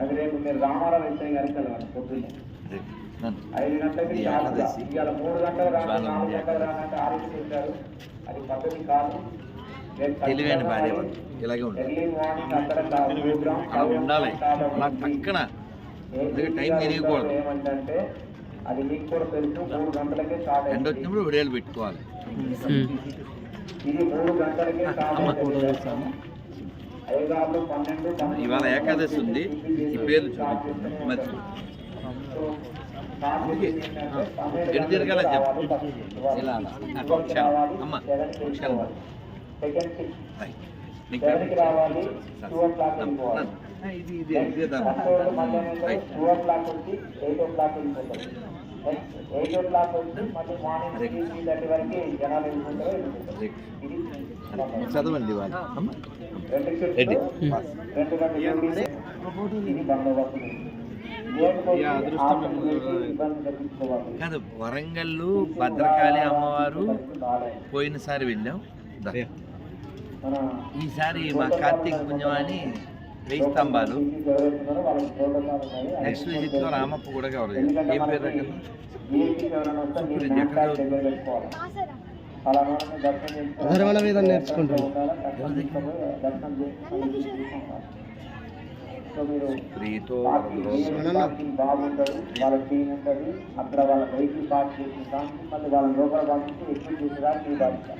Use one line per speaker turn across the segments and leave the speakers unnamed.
అది రేపు మీరు రామారావు ఎస్ఐ గారికి వెళ్ళాలి పొద్దున్నే. ఐదు గంటలకి. ఇవాళ మూడు గంటలు రాను నాలుగు గంటలు రానంటే ఆలోచన చేశారు అది పద్ధతి కాదు.
తెలివైన భార్య ఇలాగే అలా ఉండాలి. అలా పక్కన. టైం తెలియకూడదు.
ఏమంటే అది మీకు కూడా తెలుసు. మూడు గంటలకే స్టార్ట్
ఎండ వచ్చినప్పుడు పెట్టుకోవాలి.
ఇది మూడు గంటలకే స్టార్ట్
ఇవాళ ఏకాదశి ఉంది. ఈ పేర్లు మరి అందుకే ఎటు తిరగాల చెప్పు ఇలా అమ్మ క్షణం. నీకు. ఇది ఇది రైట్.
ఎయిట్ ఓ క్లాక్ వచ్చి మళ్ళీ మార్నింగ్ త్రీ త్రీ థర్టీ వరకు జనాలు వెళ్ళిపోతారు
చదవండి
రెండు. రెండు గంటల ఇది బందోబస్తు
కాదు వరంగల్లు భద్రకాళి అమ్మవారు. పోయినసారి వెళ్ళాం ఈసారి మా కార్తీక పుణ్యమాని వెయ్యి స్తంభాలు. నెక్స్ట్ విజిట్లో రామప్ప కూడా కవర్ ఏం పేరు రకం.
అగరవల మీద నేర్చుకుంటారు.
ఉండాలా, దర్శనం చేసుకొని, దర్శనం చేసుకొని తీసుకుంటారు. సో మీరు
ప్రీతో
పార్కింగ్ ఏ పార్కింగ్ బాగుంటుంది వాళ్ళ టీం ఉంటుంది అక్కడ వాళ్ళ వెహికల్ పార్క్ చేసిన దానికి మళ్ళీ వాళ్ళ లోకల్ పంపించి ఎక్కువ చేసేదా మీ బాధ్యత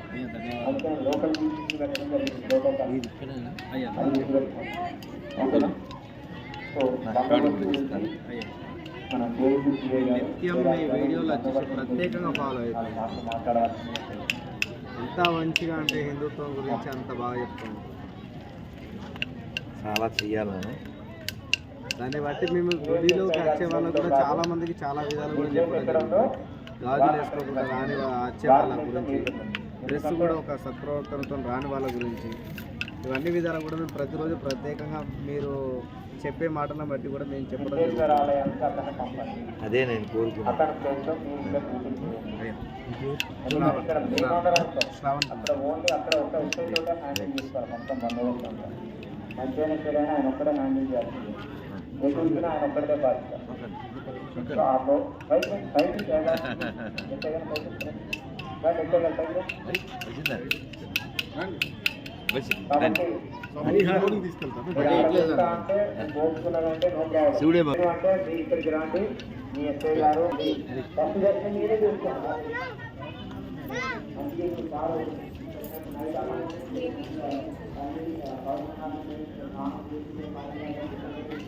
అందుకని లోకల్ తీసుకుని పెట్టడం జరిగింది ప్రోటోకాల్ అది గుర్తుపెట్టుకోండి. ఓకేనా సో
నా కార్డు కూడా ఇస్తాను.
మన దేవుడి
నిత్యం మీ వీడియోలు ప్రత్యేకంగా ఫాలో
మాట్లాడాల్సింది
ఎంత మంచిగా అంటే హిందుత్వం గురించి అంత బాగా చెప్తాను
చాలా చెయ్యాలని
దాన్ని బట్టి మేము గుడిలోకి వచ్చే వాళ్ళకు కూడా చాలా మందికి చాలా విధాలు కూడా చెప్పడం. గాజులు వేసుకోకుండా రాని వచ్చే వాళ్ళ గురించి డ్రెస్ కూడా ఒక సత్ప్రవర్తనతో రాని వాళ్ళ గురించి ఇవన్నీ విధాలు కూడా మేము ప్రతిరోజు ప్రత్యేకంగా మీరు చెప్పే మాటలను బట్టి కూడా మేము చెప్పడం
అదే నేను కోరుకున్నాను
అంతా. మంచిగా ఆయన ఒక్కడే హ్యాండిల్ చేయాల్సింది. ఎటు వచ్చినా ఆయన ఒక్కడే బాధ్యత సో ఆ లో పైకి పైకి చేయాలి ఎస్ఐ గారు పైకి వస్తారు. రండి, ఎస్ఐ గారు పైకి రండి.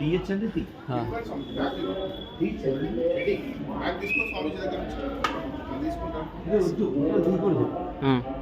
తీయచ్చండి తీ. తీయచ్చండి.